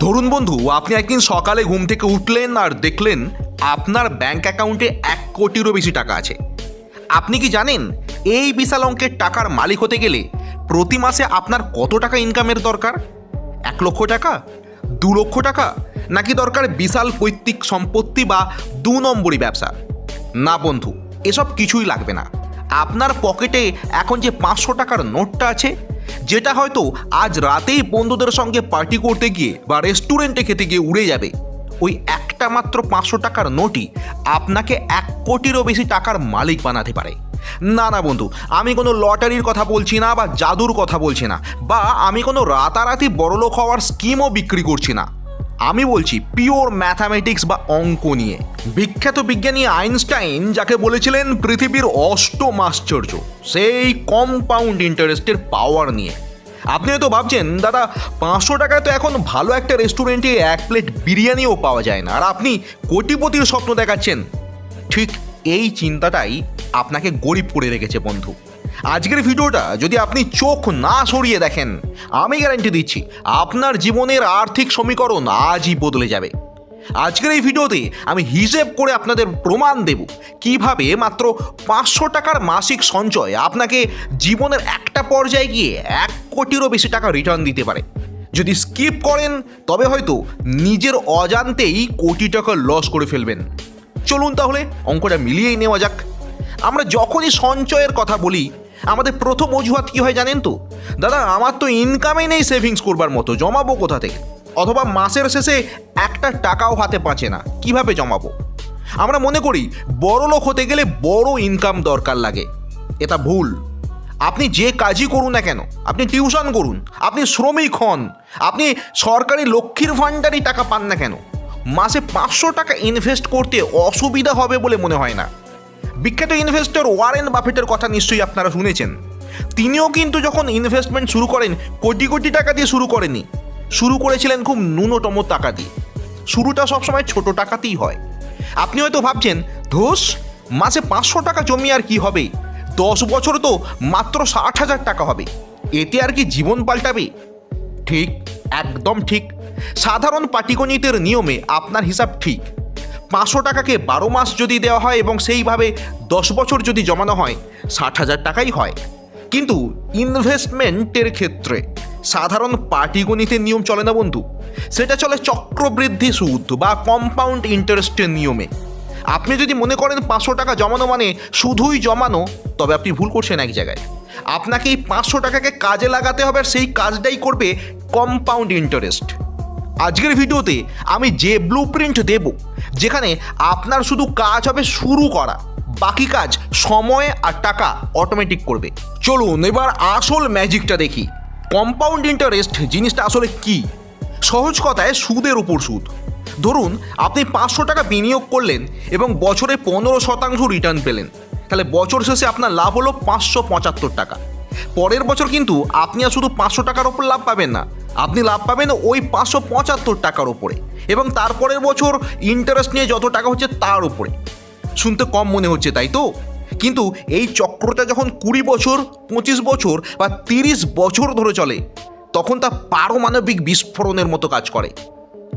ধরুন বন্ধু, আপনি একদিন সকালে ঘুম থেকে উঠলেন আর দেখলেন আপনার ব্যাংক অ্যাকাউন্টে এক কোটিরও বেশি টাকা আছে। আপনি কি জানেন, এই বিশাল অঙ্কের টাকার মালিক হতে গেলে প্রতি মাসে আপনার কত টাকা ইনকামের দরকার? এক লক্ষ টাকা? দু লক্ষ টাকা? নাকি দরকার বিশাল পৈতৃক সম্পত্তি বা দু নম্বরই ব্যবসা? না বন্ধু, এসব কিছুই লাগবে না। আপনার পকেটে এখন যে পাঁচশো টাকার নোটটা আছে যেটা হয়তো আজ রাতেই বন্ধুদের সঙ্গে পার্টি করতে গিয়ে বা রেস্টুরেন্টে খেতে গিয়ে উড়ে যাবে। ওই একটা মাত্র পাঁচশো টাকার নোটই আপনাকে এক কোটিরও বেশি টাকার মালিক বানাতে পারে। না না বন্ধু, আমি কোনো লটারির কথা বলছি না বা জাদুর কথা বলছি না, বা আমি কোনো রাতারাতি বড়লোক হওয়ার স্কিমও বিক্রি করছি না। আমি বলছি পিওর ম্যাথামেটিক্স বা অঙ্ক নিয়ে। বিখ্যাত বিজ্ঞানী আইনস্টাইন যাকে বলেছিলেন পৃথিবীর অষ্টম আশ্চর্য, সেই কম্পাউন্ড ইন্টারেস্টের পাওয়ার নিয়ে। আপনি হয়তো ভাবছেন, দাদা, পাঁচশো টাকায় তো এখন ভালো একটা রেস্টুরেন্টে এক প্লেট বিরিয়ানিও পাওয়া যায় না, আর আপনি কোটিপতির স্বপ্ন দেখাচ্ছেন। ঠিক এই চিন্তাটাই আপনাকে গরিব করে রেখেছে, বন্ধু। আজকের ভিডিওটা যদি আপনি চোখ না সরিয়ে দেখেন, আমি গ্যারান্টি দিচ্ছি আপনার জীবনের আর্থিক সমীকরণ আজই বদলে যাবে। আজকের এই ভিডিওতে আমি হিসেব করে আপনাদের প্রমাণ দেব কীভাবে মাত্র পাঁচশো টাকার মাসিক সঞ্চয় আপনাকে জীবনের একটা পর্যায়ে গিয়ে এক কোটিরও বেশি টাকা রিটার্ন দিতে পারে। যদি স্কিপ করেন, তবে হয়তো নিজের অজান্তেই কোটি টাকা লস করে ফেলবেন। চলুন তাহলে অঙ্কটা মিলিয়েই নেওয়া যাক। আমরা যখনই সঞ্চয়ের কথা বলি আমাদের প্রথম অজুহাত কী হয় জানেন তো? দাদা, আমার তো ইনকামই নেই সেভিংস করবার মতো, জমাবো কোথা থেকে? অথবা মাসের শেষে একটা টাকাও হাতে পাচ্ছে না, কীভাবে জমাবো? আমরা মনে করি, বড় লোক হতে গেলে বড় ইনকাম দরকার লাগে। এটা ভুল। আপনি যে কাজই করুন না কেন, আপনি টিউশন করুন, আপনি শ্রমিক হন, আপনি সরকারি লক্ষ্মীর ভাণ্ডারই টাকা পান না কেন, মাসে পাঁচশো টাকা ইনভেস্ট করতে অসুবিধা হবে বলে মনে হয় না। বিখ্যাত ইনভেস্টর ওয়ারেন বাফেটের কথা নিশ্চয়ই আপনারা শুনেছেন। তিনিও কিন্তু যখন ইনভেস্টমেন্ট শুরু করেন, কোটি কোটি টাকা দিয়ে শুরু করেনি শুরু করেছিলেন খুব ন্যূনতম টাকা দিয়ে। শুরুটা সবসময় ছোট টাকাতেই হয়। আপনি হয়তো ভাবছেন, ধোস, মাসে পাঁচশো টাকা জমি আর কি হবে? দশ বছর তো মাত্র ষাট হাজার টাকা হবে। এতে আর কি জীবন পাল্টাবে? ঠিক, একদম ঠিক। সাধারণ পাটিগণিতের নিয়মে আপনার হিসাব ঠিক। পাঁচশো টাকাকে বারো মাস যদি দেওয়া হয় এবং সেইভাবে দশ বছর যদি জমানো হয়, ষাট হাজার টাকাই হয়। কিন্তু ইনভেস্টমেন্টের ক্ষেত্রে সাধারণ পাটিগণিতের নিয়ম চলে না বন্ধু? সেটা চলে চক্রবৃদ্ধি সুদ বা কম্পাউন্ড ইন্টারেস্টের নিয়মে। আপনি যদি মনে করেন পাঁচশো টাকা জমানো মানে শুধুই জমানো, তবে আপনি ভুল করছেন এক জায়গায়। আপনাকে এই পাঁচশো টাকাকে কাজে লাগাতে হবে আর সেই কাজটাই করবে কম্পাউন্ড ইন্টারেস্ট আজকের ভিডিওতে আমি যে ব্লু প্রিন্ট দেব, যেখানে আপনার শুধু কাজ হবে শুরু করা, বাকি কাজ সময় আর টাকা অটোমেটিক করবে। চলুন এবার আসল ম্যাজিকটা দেখি। কম্পাউন্ড ইন্টারেস্ট জিনিসটা আসলে কি? সহজ কথায় সুদের উপর সুদ। ধরুন, আপনি পাঁচশো টাকা বিনিয়োগ করলেন এবং বছরে পনেরো শতাংশ রিটার্ন পেলেন। তাহলে বছর শেষে আপনার লাভ হলো পাঁচশো পঁচাত্তর টাকা। পরের বছর কিন্তু আপনি আর শুধু পাঁচশো টাকার ওপর লাভ পাবেন না। আপনি লাভ পাবেন ওই পাঁচশো পঁচাত্তর টাকার ওপরে এবং তারপরের বছর ইন্টারেস্ট নিয়ে যত টাকা হচ্ছে তার উপরে। শুনতে কম মনে হচ্ছে, তাই তো? কিন্তু এই চক্রটা যখন কুড়ি বছর, পঁচিশ বছর বা তিরিশ বছর ধরে চলে, তখন তা পারমাণবিক বিস্ফোরণের মতো কাজ করে।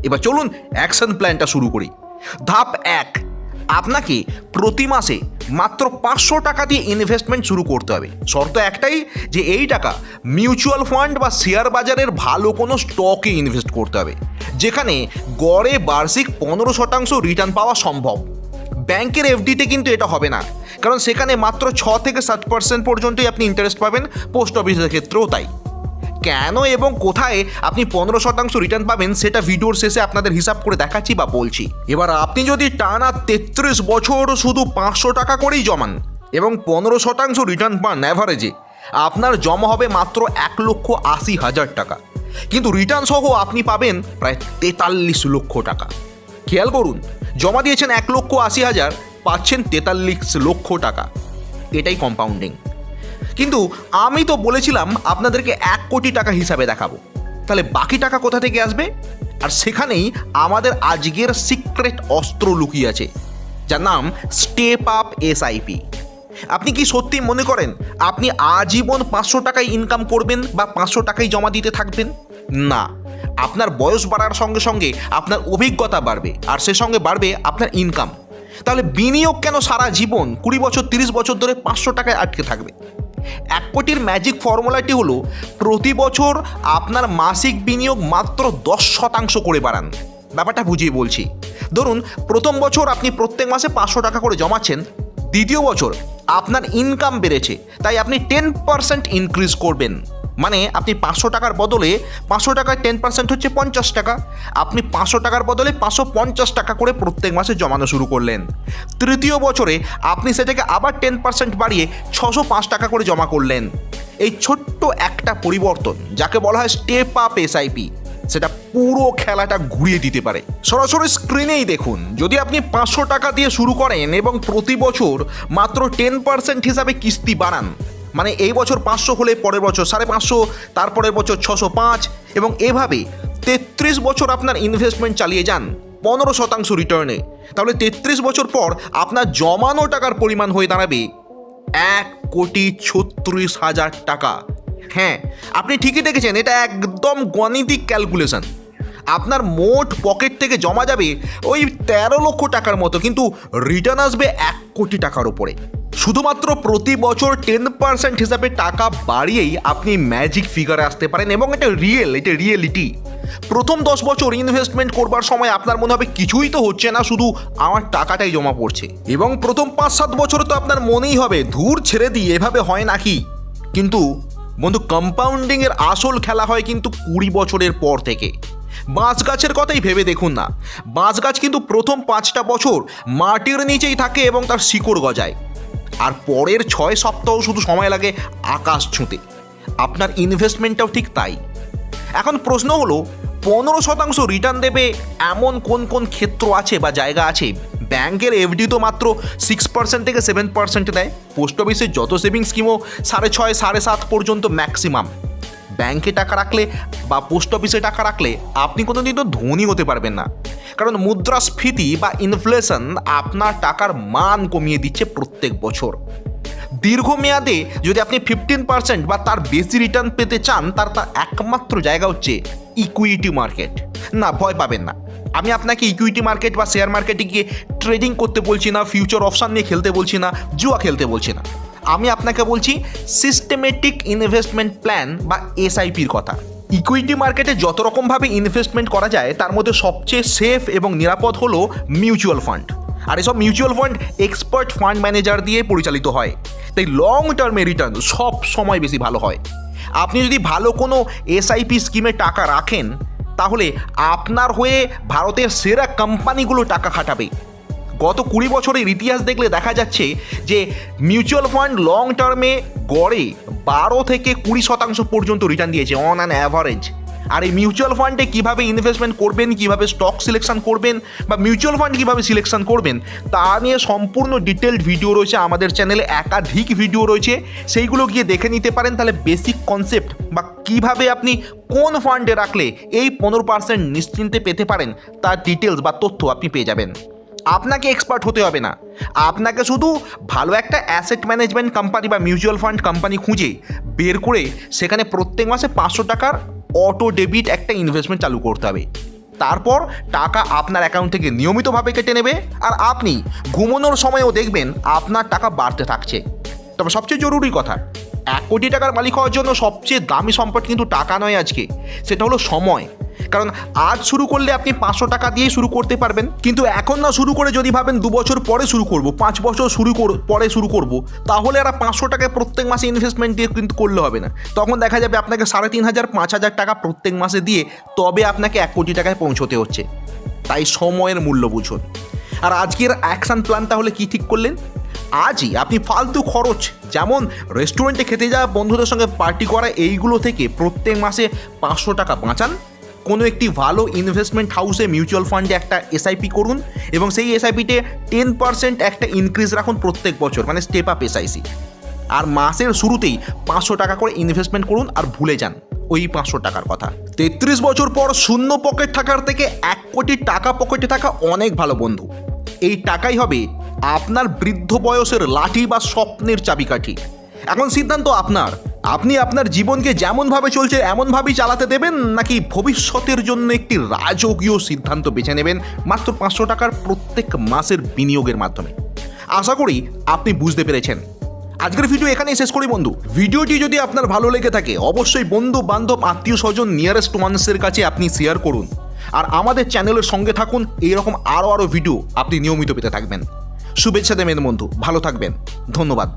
এবার চলুন অ্যাকশন প্ল্যানটা শুরু করি। ধাপ এক। আপনাকে প্রতি মাসে মাত্র পাঁচশো টাকা দিয়ে ইনভেস্টমেন্ট শুরু করতে হবে। শর্ত একটাই যে এই টাকা মিউচুয়াল ফান্ড বা শেয়ার বাজারের ভালো কোনো স্টকে ইনভেস্ট করতে হবে, যেখানে গড়ে বার্ষিক পনেরো শতাংশ রিটার্ন পাওয়া সম্ভব। ব্যাংকের এফডিতে কিন্তু এটা হবে না, কারণ সেখানে মাত্র ছ থেকে সাত পার্সেন্ট পর্যন্তই আপনি ইন্টারেস্ট পাবেন পোস্ট অফিসের ক্ষেত্রেও তাই। কেন এবং কোথায় আপনি পনেরো শতাংশ রিটার্ন পাবেন সেটা ভিডিওর শেষে আপনাদের হিসাব করে দেখাচ্ছি বা বলছি। এবার আপনি যদি টানা তেত্রিশ বছর শুধু পাঁচশো টাকা করেই জমান এবং পনেরো শতাংশ রিটার্ন পান অ্যাভারেজে আপনার জমা হবে মাত্র এক লক্ষ আশি হাজার টাকা। কিন্তু রিটার্ন সহ আপনি পাবেন প্রায় তেতাল্লিশ লক্ষ টাকা। খেয়াল করুন, জমা দিয়েছেন এক লক্ষ আশি হাজার, পাচ্ছেন তেতাল্লিশ লক্ষ টাকা। এটাই কম্পাউন্ডিং কিন্তু আমি তো বলেছিলাম আপনাদেরকে এক কোটি টাকা হিসাবে দেখাবো। তাহলে বাকি টাকা কোথা থেকে আসবে? আর সেখানেই আমাদের আজকের সিক্রেট অস্ত্র লুকিয়ে আছে, যার নাম স্টেপ আপ এসআইপি। আপনি কি সত্যি মনে করেন আপনি আজীবন পাঁচশো টাকায় ইনকাম করবেন বা পাঁচশো টাকায় জমা দিতে থাকবেন? না, আপনার বয়স বাড়ার সঙ্গে সঙ্গে আপনার অভিজ্ঞতা বাড়বে, আর সে সঙ্গে বাড়বে আপনার ইনকাম তাহলে বিনিয়োগ কেন সারা জীবন কুড়ি বছর, তিরিশ বছর ধরে পাঁচশো টাকায় আটকে থাকবে? এক কোটির ম্যাজিক ফর্মুলাটি হলো, প্রতি বছর আপনার মাসিক বিনিয়োগ মাত্র দশ শতাংশ করে বাড়ান। ব্যাপারটা বুঝিয়ে বলছি। ধরুন, প্রথম বছর আপনি প্রত্যেক মাসে পাঁচশো টাকা করে জমাচ্ছেন, দ্বিতীয় বছর আপনার ইনকাম বেড়েছে, তাই আপনি টেন পার্সেন্ট ইনক্রিজ করবেন। মানে আপনি পাঁচশো টাকার বদলে পাঁচশো টাকার টেন পার্সেন্ট হচ্ছে পঞ্চাশ টাকা। আপনি পাঁচশো টাকার বদলে পাঁচশো পঞ্চাশ টাকা করে প্রত্যেক মাসে জমানো শুরু করলেন। তৃতীয় বছরে আপনি সেটাকে আবার টেন পার্সেন্ট বাড়িয়ে ছশো পাঁচ টাকা করে জমা করলেন। এই ছোট্ট একটা পরিবর্তন, যাকে বলা হয় স্টেপ আপ এসআইপি সেটা পুরো খেলাটা ঘুরিয়ে দিতে পারে। সরাসরি স্ক্রিনেই দেখুন, যদি আপনি পাঁচশো টাকা দিয়ে শুরু করেন এবং প্রতি বছর মাত্র টেন পার্সেন্ট হিসাবে কিস্তি বাড়ান মানে এই বছর পাঁচশো হলে পরের বছর সাড়ে পাঁচশো, তারপরের বছর ছশো পাঁচ এবং এভাবে তেত্রিশ বছর আপনার ইনভেস্টমেন্ট চালিয়ে যান পনেরো শতাংশ রিটার্নে তাহলে তেত্রিশ বছর পর আপনার জমানো টাকার পরিমাণ হয়ে দাঁড়াবে এক কোটি ছত্রিশ হাজার টাকা। হ্যাঁ আপনি ঠিকই দেখেছেন, এটা একদম গণিতিক ক্যালকুলেশন আপনার মোট পকেট থেকে জমা যাবে ওই তেরো লক্ষ টাকার মতো, কিন্তু রিটার্ন আসবে এক কোটি টাকার উপরে। শুধুমাত্র প্রতি বছর টেন পার্সেন্ট হিসাবে টাকা বাড়িয়েই আপনি ম্যাজিক ফিগারে আসতে পারেন এবং এটা রিয়েল এটা রিয়েলিটি প্রথম দশ বছর ইনভেস্টমেন্ট করবার সময় আপনার মনে হবে কিছুই তো হচ্ছে না, শুধু আমার টাকাটাই জমা পড়ছে। এবং প্রথম পাঁচ সাত বছর তো আপনার মনেই হবে, ধূর ছেড়ে দিয়ে এভাবে হয় নাকি? কিন্তু বন্ধু কম্পাউন্ডিং এর আসল খেলা হয় কিন্তু কুড়ি বছরের পর থেকে। বাঁশ গাছের কথাই ভেবে দেখুন না। বাঁশ গাছ কিন্তু প্রথম পাঁচটা বছর মাটির নিচেই থাকে এবং তার শিকড় গজায়। আর পরের ছয় সপ্তাহ শুধু সময় লাগে আকাশ ছুঁতে। আপনার ইনভেস্টমেন্টটাও ঠিক তাই। এখন প্রশ্ন হলো, পনেরো শতাংশ রিটার্ন দেবে এমন কোন কোন ক্ষেত্র আছে বা জায়গা আছে? ব্যাংকের এফডি তো মাত্র সিক্স পার্সেন্ট থেকে সেভেন পার্সেন্ট দেয়। পোস্ট অফিসের যত সেভিংস স্কিমও সাড়ে ছয়, সাড়ে সাত পর্যন্ত ম্যাক্সিমাম ব্যাংকে টাকা রাখলে বা পোস্ট অফিসে টাকা রাখলে আপনি কোনোদিন তো ধনী হতে পারবেন না। কারণ মুদ্রাস্ফীতি বা ইনফ্লেশন আপনার টাকার মান কমিয়ে দিচ্ছে প্রত্যেক বছর। দীর্ঘমেয়াদে যদি আপনি ফিফটিন পার্সেন্ট বা তার বেশি রিটার্ন পেতে চান, তার তার একমাত্র জায়গা হচ্ছে ইকুইটি মার্কেট না, ভয় পাবেন না। আমি আপনাকে ইকুইটি মার্কেট বা শেয়ার মার্কেটে গিয়ে ট্রেডিং করতে বলছি না ফিউচার অপশান নিয়ে খেলতে বলছি না, জুয়া খেলতে বলছি না। আমি আপনাকে বলছি সিস্টেমেটিক ইনভেস্টমেন্ট প্ল্যান বা এসআইপির কথা। ইকুইটি মার্কেটে যত রকমভাবে ইনভেস্টমেন্ট করা যায়, তার মধ্যে সবচেয়ে সেফ এবং নিরাপদ হলো মিউচুয়াল ফান্ড আর এসব mutual fund expert fund manager দিয়ে পরিচালিত হয়। তাই লং টার্মে রিটার্ন সব সময় বেশি ভালো হয়। আপনি যদি ভালো কোনো এসআইপি স্কিমে টাকা রাখেন, তাহলে আপনার হয়ে ভারতের সেরা কোম্পানিগুলো টাকা খাটাবে। গত কুড়ি বছরের ইতিহাস দেখলে দেখা যাচ্ছে যে মিউচুয়াল ফান্ড লং টার্মে গড়ে বারো থেকে কুড়ি শতাংশ পর্যন্ত রিটার্ন দিয়েছে অন অ্যান অ্যাভারেজ আর এই মিউচুয়াল ফান্ডে কীভাবে ইনভেস্টমেন্ট করবেন, কীভাবে স্টক সিলেকশন করবেন বা মিউচুয়াল ফান্ড কীভাবে সিলেকশন করবেন, তা নিয়ে সম্পূর্ণ ডিটেলড ভিডিও রয়েছে আমাদের চ্যানেলে একাধিক ভিডিও রয়েছে, সেইগুলো গিয়ে দেখে নিতে পারেন। তাহলে বেসিক কনসেপ্ট বা কীভাবে আপনি কোন ফান্ডে রাখলে এই পনেরো পার্সেন্ট নিশ্চিন্তে পেতে পারেন, তার ডিটেলস বা তথ্য আপনি পেয়ে যাবেন। আপনাকে এক্সপার্ট হতে হবে না। আপনাকে শুধু ভালো একটা অ্যাসেট ম্যানেজমেন্ট কোম্পানি বা মিউচুয়াল ফান্ড কোম্পানি খুঁজে বের করে সেখানে প্রত্যেক মাসে পাঁচশো টাকার অটো ডেবিট একটা ইনভেস্টমেন্ট চালু করতে হবে। তারপর টাকা আপনার অ্যাকাউন্ট থেকে নিয়মিতভাবে কেটে নেবে আর আপনি ঘুমানোর সময়ও দেখবেন আপনার টাকা বাড়তে থাকছে। তবে সবচেয়ে জরুরি কথা, এক কোটি টাকার মালিক হওয়ার জন্য সবচেয়ে দামি সম্পদ কিন্তু টাকা নয় আজকে, সেটা হলো সময়। কারণ আজ শুরু করলে আপনি পাঁচশো টাকা দিয়ে শুরু করতে পারবেন। কিন্তু এখন না শুরু করে যদি ভাবেন দু বছর পরে শুরু করব, পাঁচ বছর শুরু পরে শুরু করব, তাহলে আর পাঁচশো টাকায় প্রত্যেক মাসে ইনভেস্টমেন্ট দিয়ে কিন্তু করলে হবে না। তখন দেখা যাবে আপনাকে সাড়ে তিন হাজার, পাঁচ হাজার টাকা প্রত্যেক মাসে দিয়ে তবে আপনাকে এক কোটি টাকায় পৌঁছতে হচ্ছে। তাই সময়ের মূল্য বুঝুন। আর আজকের অ্যাকশন প্ল্যান তাহলে কি ঠিক করলেন? আজই আপনি ফালতু খরচ, যেমন রেস্টুরেন্টে খেতে যাওয়া বন্ধুদের সঙ্গে পার্টি করা, এইগুলো থেকে প্রত্যেক মাসে পাঁচশো টাকা বাঁচান। কোনো একটি ভালো ইনভেস্টমেন্ট হাউসে মিউচুয়াল ফান্ডে একটা এসআইপি করুন এবং সেই এসআইপিতে টেন পার্সেন্ট একটা ইনক্রিজ রাখুন প্রত্যেক বছর মানে স্টেপ আপ এসআইসি আর মাসের শুরুতেই পাঁচশো টাকা করে ইনভেস্টমেন্ট করুন আর ভুলে যান, ওই পাঁচশো টাকার কথা। তেত্রিশ বছর পর শূন্য পকেট থাকার থেকে এক কোটি টাকা পকেটে থাকা অনেক ভালো বন্ধু। এই টাকাই হবে আপনার বৃদ্ধ বয়সের লাঠি বা স্বপ্নের চাবিকাঠি। এখন সিদ্ধান্ত আপনার। আপনি আপনার জীবনকে যেমনভাবে চলছে, এমনভাবেই চালাতে দেবেন? নাকি ভবিষ্যতের জন্য একটি রাজকীয় সিদ্ধান্ত বেছে নেবেন মাত্র পাঁচশো টাকার প্রত্যেক মাসের বিনিয়োগের মাধ্যমে? আশা করি আপনি বুঝতে পেরেছেন। আজকের ভিডিও এখানেই শেষ করি বন্ধু। ভিডিওটি যদি আপনার ভালো লেগে থাকে, অবশ্যই বন্ধু বান্ধব আত্মীয় স্বজন নিয়ারেস্ট ওয়ান্সের কাছে আপনি শেয়ার করুন। আর আমাদের চ্যানেলের সঙ্গে থাকুন, এইরকম আরও আরও ভিডিও আপনি নিয়মিত পেতে থাকবেন। শুভেচ্ছা দেবেন বন্ধু, ভালো থাকবেন। ধন্যবাদ।